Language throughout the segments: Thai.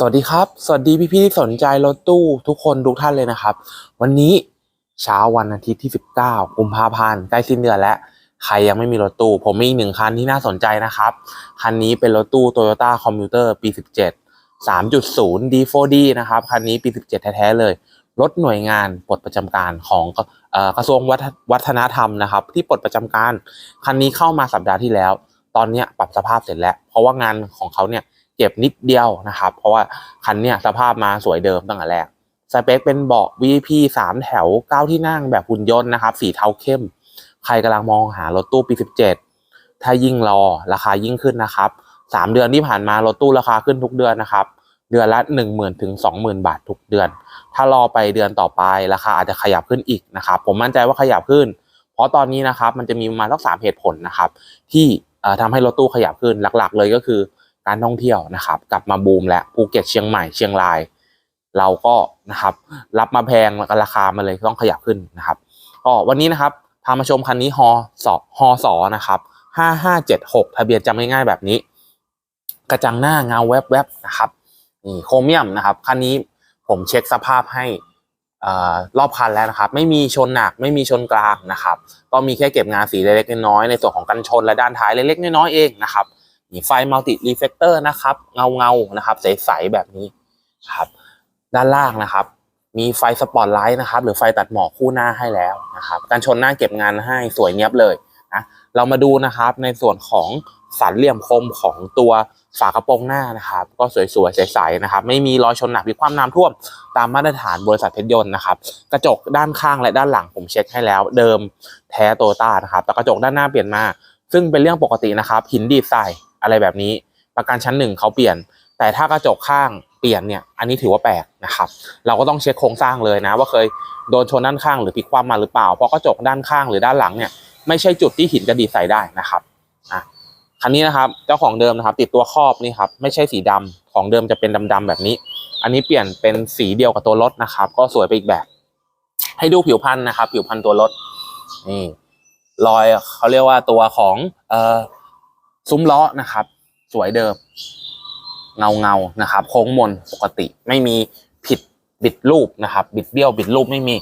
สวัสดีครับ สวัสดีพี่ๆที่สนใจรถตู้ทุกคนทุกท่านเลยนะครับ วันนี้เช้าวันอาทิตย์ที่ 19 กุมภาพันธ์ใกล้สิ้นเดือนแล้ว ใครยังไม่มีรถตู้ ผมมีอีกหนึ่งคันที่น่าสนใจนะครับ คันนี้เป็นรถตู้ Toyota Commuter ปี 17 3.0 D4D นะครับ คันนี้ปี 17 แท้ๆเลย รถหน่วยงานปลดประจำการของออกระทรวงวัฒวัฒนธรรมนะครับ ที่ปลดประจำการ คันนี้เข้ามาสัปดาห์ที่แล้ว ตอนนี้ปรับสภาพเสร็จแล้ว เพราะว่างานของเขาเนี่ย เก็บนิดเดียวนะครับ เพราะว่าคันเนี้ยสภาพมาสวยเดิมตั้งแต่แรกสเปคเป็นเบาะ VP 3แถว9ที่นั่งแบบหุ่นยนต์นะครับสีเทาเข้ม ใครกำลังมองหารถตู้ปี17ถ้ายิ่งรอราคายิ่งขึ้นนะครับ3เดือนที่ผ่านมารถตู้ราคาขึ้นทุกเดือนนะครับ เดือนละ10,000ถึง20,000บาททุกเดือน ถ้ารอไปเดือนต่อไปราคาอาจจะขยับขึ้นอีกนะครับ ผมมั่นใจว่าขยับขึ้น เพราะตอนนี้นะครับมันจะมีประมาณสักสามเหตุผลนะครับ ที่เอ่อทำให้รถตู้ขยับขึ้นหลัก ๆ เลยก็คือ การท่องเที่ยวนะครับ กลับมาบูมและภูเก็ตเชียงใหม่เชียงราย เราก็นะครับ รับมาแพงแล้วก็ราคามันเลยต้องขยับขึ้นนะครับก็วันนี้นะครับพามาชมคันนี้ฮอสอฮอสอนะครับห้าห้าเจ็ดหกทะเบียนจำง่ายๆแบบนี้ กระจังหน้าเงาแวบๆนะครับนี่โครเมียมนะครับคันนี้ผมเช็คสภาพให้อ่อรอบคันแล้วนะครับ ไม่มีชนหนักไม่มีชนกลางนะครับ ก็มีแค่เก็บงานสีเล็กๆน้อยๆในส่วนของกันชนและด้านท้ายเล็กๆน้อยๆเองนะครับ มีไฟมัลติรีเฟกเตอร์นะครับ เงาเงานะครับ ใสๆแบบนี้ครับ ด้านล่างนะครับ มีไฟสปอตไลท์นะครับ หรือไฟตัดหมอกคู่หน้าให้แล้วนะครับกันชนหน้าเก็บงานให้สวยเนียบเลยนะเรามาดูนะครับในส่วนของสันเหลี่ยมคมของตัวฝากระโปรงหน้านะครับ ก็สวยๆใสๆนะครับ ไม่มีรอยชนหนักหรือความน้ำท่วม ตามมาตรฐานบริษัทเพชรยนต์นะครับ กระจกด้านข้างและด้านหลังผมเช็คให้แล้ว เดิมแท้โตต้านะครับ แต่กระจกด้านหน้าเปลี่ยนมา ซึ่งเป็นเรื่องปกตินะครับ หินดีดใส่ อะไรแบบนี้ ประกันชั้นหนึ่งเขาเปลี่ยน แต่ถ้ากระจกข้างเปลี่ยนเนี่ยอันนี้ถือว่าแปลกนะครับ เราก็ต้องเช็คโครงสร้างเลยนะ ว่าเคยโดนชนด้านข้างหรือพลิกคว่ำมาหรือเปล่า เพราะกระจกด้านข้างหรือด้านหลังเนี่ยไม่ใช่จุดที่หินจะดีดใส่ได้นะครับอะคันนี้นะครับเจ้าของเดิมนะครับ ติดตัวครอบนี่ครับไม่ใช่สีดำของเดิมจะเป็นดำๆแบบนี้ อันนี้เปลี่ยนเป็นสีเดียวกับตัวรถนะครับ ก็สวยไปอีกแบบ ให้ดูผิวพันธุ์นะครับ ผิวพันธุ์ตัวรถนี่รอยเขาเรียกว่าตัวของเอ่อ ซุ้มล้อนะครับ สวยเดิม เงาเงานะครับ โค้งมนปกติไม่มีผิดบิดรูปนะครับ บิดเบี้ยวบิดรูปไม่มี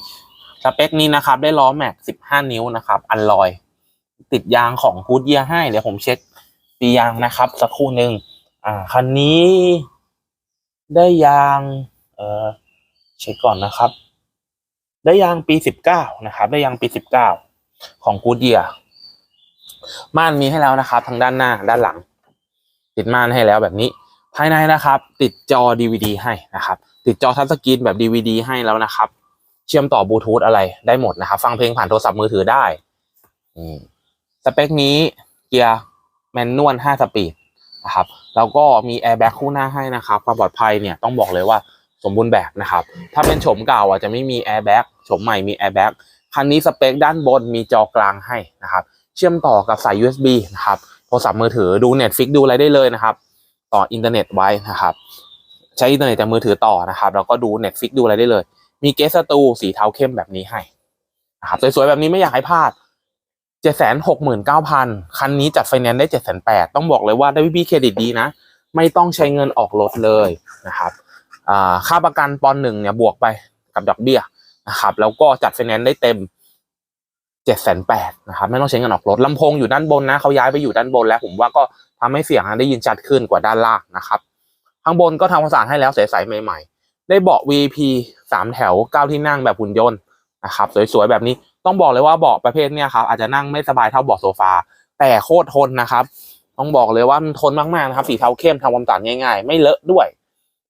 สเปคนี้นะครับ ได้ล้อแม็ก15นิ้วนะครับ อันลอย ติดยางของกูดเยียให้เดี๋ยวผมเช็คปียางนะครับ สักครู่หนึ่งอ่าคันนี้ได้ยาง เออเช็คก่อนนะครับ ได้ยางปีสิบเก้านะครับ ได้ยางปีสิบเก้าของกูดเยีย ม่านมีให้แล้วนะครับ ทั้งด้านหน้าด้านหลัง ติดม่านให้แล้วแบบนี้ ภายในนะครับ ติดจอ DVD ให้นะครับ ติดจอทัชสกรีนแบบ DVD ให้แล้วนะครับ เชื่อมต่อบลูทูธอะไรได้หมดนะครับ ฟังเพลงผ่านโทรศัพท์มือถือได้อืมสเปคนี้เกียร์แมนนวล5สปีดนะครับแล้วก็มีแอร์แบ็กคู่หน้าให้นะครับความปลอดภัยเนี่ยต้องบอกเลยว่าสมบูรณ์แบบนะครับ ถ้าเป็นโฉมเก่าอะจะไม่มีแอร์แบ็กโฉมใหม่มีแอร์แบ็กคันนี้สเปคด้านบนมีจอกลางให้นะครับ เชื่อมต่อกับสาย USB นะครับโทรศัพท์มือถือดู Netflix ดูอะไรได้เลยนะครับ ต่ออินเทอร์เน็ตไว้นะครับ ใช้อินเทอร์เน็ตจากมือถือต่อนะครับ แล้วก็ดู Netflix ดูอะไรได้เลย มีเกสตูสีเทาเข้มแบบนี้ให้นะครับสวยๆแบบนี้ไม่อยากให้พลาดเจ็ดแสนหกหมื่นเก้าพันคันนี้จัดไฟแนนซ์ได้เจ็ดแสนแปดต้องบอกเลยว่าได้พี่เครดิตดีนะ ไม่ต้องใช้เงินออกรถเลยนะครับค่าประกันปอนหนึ่งเนี่ยบวกไปกับดอกเบี้ยนะครับ แล้วก็จัดไฟแนนซ์ได้เต็ม เจ็ดแสนแปดนะครับไม่ต้องใช้เงินออกรถลำโพงอยู่ด้านบนนะเขาย้ายไปอยู่ด้านบนแล้ว ผมว่าก็ทำให้เสียงได้ยินชัดขึ้นกว่าด้านล่างนะครับข้างบนก็ทำความสะอาดให้แล้วใสๆใหม่ๆ ได้เบาะ VP สามแถวเก้าที่นั่งแบบหุ่นยนต์นะครับสวยๆแบบนี้ต้องบอกเลยว่าเบาะประเภทเนี้ยครับอาจจะนั่งไม่สบายเท่าเบาะโซฟา แต่โคตรทนนะครับ ต้องบอกเลยว่ามันทนมากๆนะครับสีเทาเข้มทำความสะอาดง่ายๆ ไม่เลอะด้วย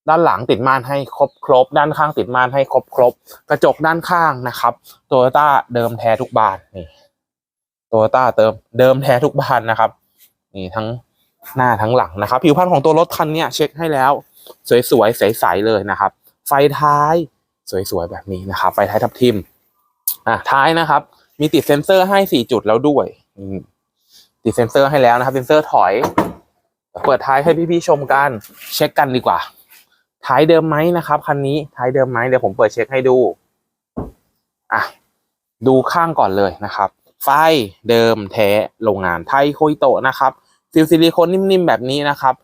ด้านหลังติดม่านให้ครบครบด้านข้างติดม่านให้ครบครบกระจกด้านข้างนะครับโตโยต้าเดิมแท้ทุกบานนี่โตโยต้าเติมเดิมแท้ทุกบานนะครับ นี่ทั้งหน้าทั้งหลังนะครับ ผิวพรรณของตัวรถคันเนี้ยเช็คให้แล้ว สวยๆใสๆเลยนะครับ ไฟท้ายสวยๆแบบนี้นะครับ ไฟท้ายทับทิมอะท้ายนะครับ มีติดเซ็นเซอร์ให้สี่จุดแล้วด้วยติดเซ็นเซอร์ให้แล้วนะครับเซ็นเซอร์ถอย เปิดท้ายให้พี่ๆชมกัน เช็คกันดีกว่า ท้ายเดิมไหมนะครับคันนี้ท้ายเดิมไหมเดี๋ยวผมเปิดเช็คให้ดูอะดูข้างก่อนเลยนะครับ ไฟเดิมแท้โรงงานไทยโคยโตะนะครับซิลซิลิโคนนิ่มๆแบบนี้นะครับ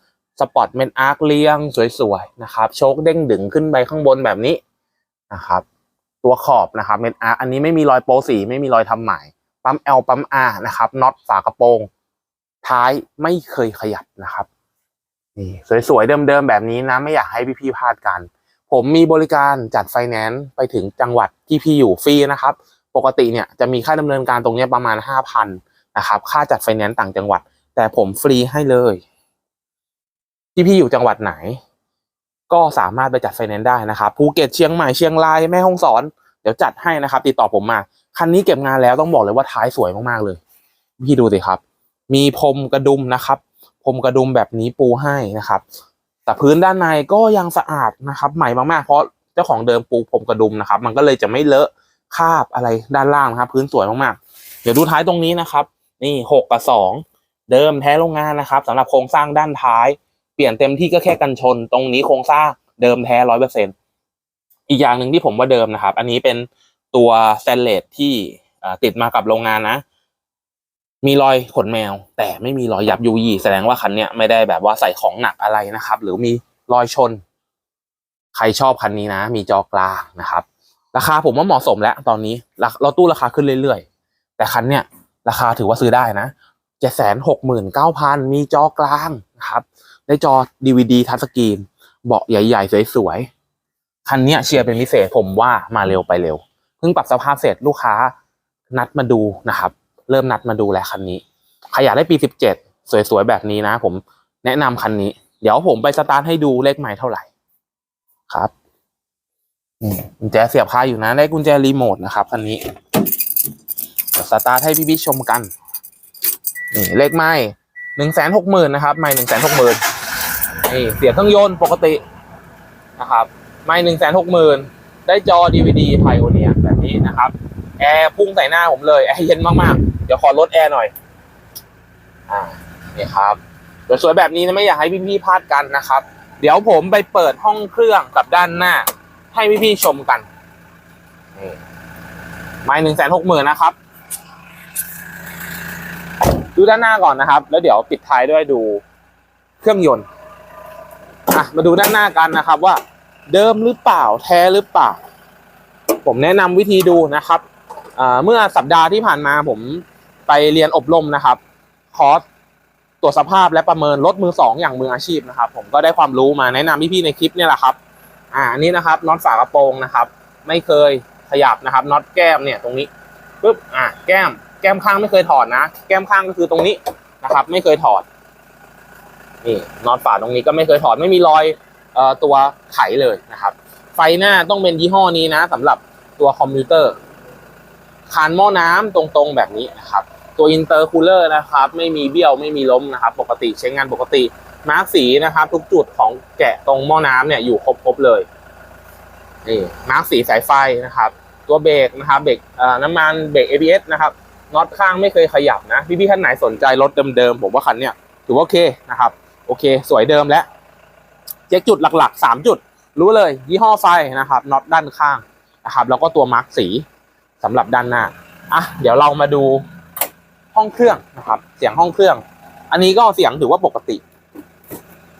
สปอร์ตเมนอาร์คเลี้ยงสวยๆนะครับโชคเด้งดึงขึ้นไปข้างบนแบบนี้นะครับตัวขอบนะครับเมนอาร์อันนี้ไม่มีรอยโปสีไม่มีรอยทำหมายปั๊ม L ปั๊ม R นะครับน็อตฝากระโปรง ท้ายไม่เคยขยับนะครับ นี่สวยๆเดิมๆแบบนี้นะไม่อยากให้พี่ๆพลาดกัน ผมมีบริการจัดไฟแนนซ์ไปถึงจังหวัดที่พี่อยู่ฟรีนะครับ ปกติเนี่ยจะมีค่าดำเนินการตรงนี้ประมาณห้าพันนะครับค่าจัดไฟแนนซ์ต่างจังหวัด แต่ผมฟรีให้เลย ที่พี่อยู่จังหวัดไหน ก็สามารถไปจัดไฟแนนซ์ได้นะครับภูเก็ตเชียงใหม่เชียงรายแม่ฮ่องสอน เดี๋ยวจัดให้นะครับ ติดต่อผมมาคันนี้เก็บงานแล้วต้องบอกเลยว่าท้ายสวยมากๆเลย พี่ดูสิครับ มีพรมกระดุมนะครับ พรมกระดุมแบบนี้ปูให้นะครับ แต่พื้นด้านในก็ยังสะอาดนะครับ ใหม่มากๆเพราะเจ้าของเดิมปูพรมกระดุมนะครับ มันก็เลยจะไม่เลอะคาบอะไรด้านล่างนะครับ พื้นสวยมากๆ เดี๋ยวดูท้ายตรงนี้นะครับ นี่หกกับสองเดิมแท้โรงงานนะครับสำหรับโครงสร้างด้านท้าย เปลี่ยนเต็มที่ก็แค่กันชน ตรงนี้โครงสร้างเดิมแท้ร้อยเปอร์เซ็นอีกอย่างหนึ่งที่ผมว่าเดิมนะครับ อันนี้เป็นตัวสแตนเลสที่ติดมากับโรงงานนะ มีรอยขนแมว แต่ไม่มีรอยยับยุยี่แสดงว่าคันเนี้ยไม่ได้แบบว่าใส่ของหนักอะไรนะครับ หรือมีรอยชน ใครชอบคันนี้นะ มีจอกลางนะครับ ราคาผมว่าเหมาะสมแล้วตอนนี้ราเราตู้ราคาขึ้นเรื่อยๆ แต่คันเนี้ยราคาถือว่าซื้อได้นะเจ็ดแสนหกหมื่นเก้าพันมีจอกลางนะครับได้จอ DVD ทัชสกรีนเบาะใหญ่ๆ สวยๆ คันเนี้ยเชียร์เป็นพิเศษผมว่ามาเร็วไปเร็ว เพิ่งปรับสภาพเสร็จลูกค้านัดมาดูนะครับ เริ่มนัดมาดูแลคันนี้ใครอยากได้ปี 17 สวยๆ แบบนี้นะ ผมแนะนำคันนี้ เดี๋ยวผมไปสตาร์ทให้ดูเลขใหม่เท่าไหร่ ครับอืมกุญแจเสียบคาอยู่นะ ได้กุญแจรีโมทนะครับคันนี้เดี๋ยวสตาร์ทให้พี่ๆชมกันนี่เลขไม้หนึ่งแสนหกหมื่นนะครับ ไม้หนึ่งแสนหกหมื่นนี่เสียงเครื่องยนต์ปกตินะครับ ไม้หนึ่งแสนหกหมื่นได้จอ DVD ไพโอเนียแบบนี้นะครับ แอร์พุ่งใส่หน้าผมเลย แอร์เย็นมากๆ ดี๋ยวขอลดแอร์หน่อย อ่านี่ครับสวยๆแบบนี้นะไม่อยากให้พี่ๆพลาดกันนะครับ เดี๋ยวผมไปเปิดห้องเครื่องกับด้านหน้า ให้พี่ๆชมกันนี่ไม่หนึ่งแสนหกหมื่นนะครับ ดูด้านหน้าก่อนนะครับ แล้วเดี๋ยวปิดท้ายด้วยดูเครื่องยนต์อะมาดูด้านหน้ากันนะครับว่า เดิมหรือเปล่าแท้หรือเปล่า ผมแนะนำวิธีดูนะครับอ่าเมื่อสัปดาห์ที่ผ่านมาผม ไปเรียนอบรมนะครับ คอร์สตรวจสภาพและประเมินรถมือสองอย่างมืออาชีพนะครับ ผมก็ได้ความรู้มาแนะนำพี่ๆในคลิปนี่แหละครับ อ่าอันนี้นะครับน็อตฝากระโปรงนะครับ ไม่เคยขยับนะครับน็อตแก้มเนี่ยตรงนี้ปุ๊บอ่าแก้ม แก้มข้างไม่เคยถอดนะ แก้มข้างก็คือตรงนี้นะครับ ไม่เคยถอดนี่น็อตฝาตรงนี้ก็ไม่เคยถอดไม่มีรอยเอ่อตัวไขเลยนะครับ ไฟหน้าต้องเป็นยี่ห้อนี้นะสำหรับตัวคอมพิวเตอร์ คานหม้อน้ำตรงๆแบบนี้นะครับตัวอินเตอร์คูลเลอร์นะครับไม่มีเบี้ยวไม่มีล้มนะครับปกติใช้งานปกติมาร์กสีนะครับ ทุกจุดของแกะตรงหม้อน้ำเนี่ยอยู่ครบๆเลยนี่มาร์กสีสายไฟนะครับ ตัวเบรกนะครับเบรกน้ำมันเบรก ABS นะครับน็อตข้างไม่เคยขยับนะ พี่ๆท่านไหนสนใจรถเดิมๆผมว่าคันเนี้ยถือว่าโอเคนะครับ โอเค สวยเดิมแล้วเช็คจุดหลักๆสามจุด รู้เลย ยี่ห้อไฟนะครับน็อตด้านข้างนะครับ แล้วก็ตัวมาร์กสี สำหรับด้านหน้าอะเดี๋ยวเรามาดูห้องเครื่องนะครับ เสียงห้องเครื่อง อันนี้ก็เสียงถือว่าปกติ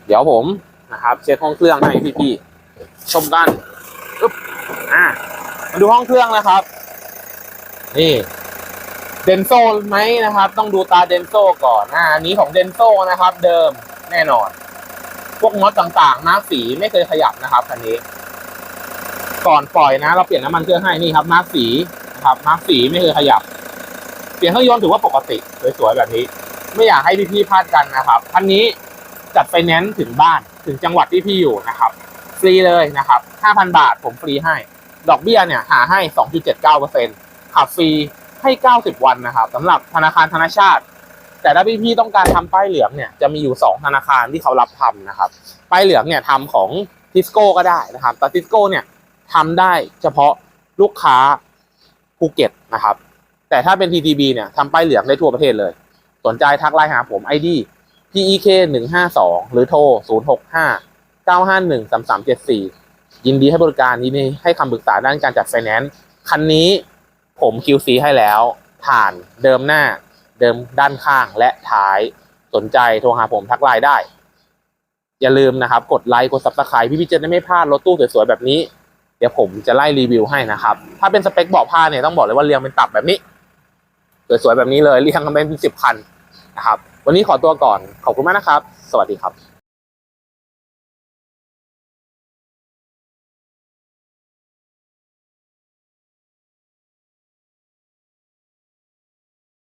เดี๋ยวผมนะครับ เช็คห้องเครื่องให้พี่ๆชมกันปึ๊บอะมาดูห้องเครื่องนะครับ นี่เดนโซไหมนะครับ ต้องดูตาเดนโซก่อนอ่าอันนี้ของเดนโซนะครับ เดิมแน่นอน พวกน็อตต่างๆมาร์กสีไม่เคยขยับนะครับคันนี้ ก่อนปล่อยนะ เราเปลี่ยนน้ำมันเครื่องให้นี่ครับมาร์กสี ครับมาร์กสีไม่เคยขยับเปลี่ยนเครื่องยนต์ถือว่าปกติสวยๆแบบนี้ ไม่อยากให้พี่ๆพลาดกันนะครับคันนี้จัดไฟแนนซ์ถึงบ้านถึงจังหวัดที่พี่อยู่นะครับ ฟรีเลยนะครับ 5,000 บาทผมฟรีให้ ดอกเบี้ยเนี่ยหาให้ 2.79%ขับฟรีให้ 90 วันนะครับสำหรับธนาคารธนาชาติ แต่ถ้าพี่ๆต้องการทำป้ายเหลืองเนี่ยจะมีอยู่ 2 ธนาคารที่เขารับทำนะครับ ป้ายเหลืองเนี่ยทำของทิสโก้ก็ได้นะครับแต่ทิสโก้เนี่ยทำได้เฉพาะลูกค้า ภูเก็ตนะครับ แต่ถ้าเป็น TTB เนี่ยทำป้ายเหลืองได้ทั่วประเทศเลย สนใจทักไลน์หาผม ID PEK 1 5 2หรือโทร 0 6 5 9 5 1 3 3 7 4 ยินดีให้บริการยินดีให้คำปรึกษาด้านการจัดไฟแนนซ์คันนี้ผม QC ให้แล้ว ผ่านเดิมหน้า เดิมด้านข้างและท้ายสนใจโทรหาผมทักไลน์ได้ อย่าลืมนะครับ กดไลค์กดซับสไครต์พี่พี่จะได้ไม่พลาดรถตู้สวยๆแบบนี้ ดี๋ยวผมจะไล่รีวิวให้นะครับ ถ้าเป็นสเปคเบาะผ้าเนี่ยต้องบอกเลยว่าเรียงเป็นตับแบบนี้ สวยๆแบบนี้เลยเรียงกันเป็นสิบคันนะครับ วันนี้ขอตัวก่อน ขอบคุณมากนะครับ สวัสดีครับ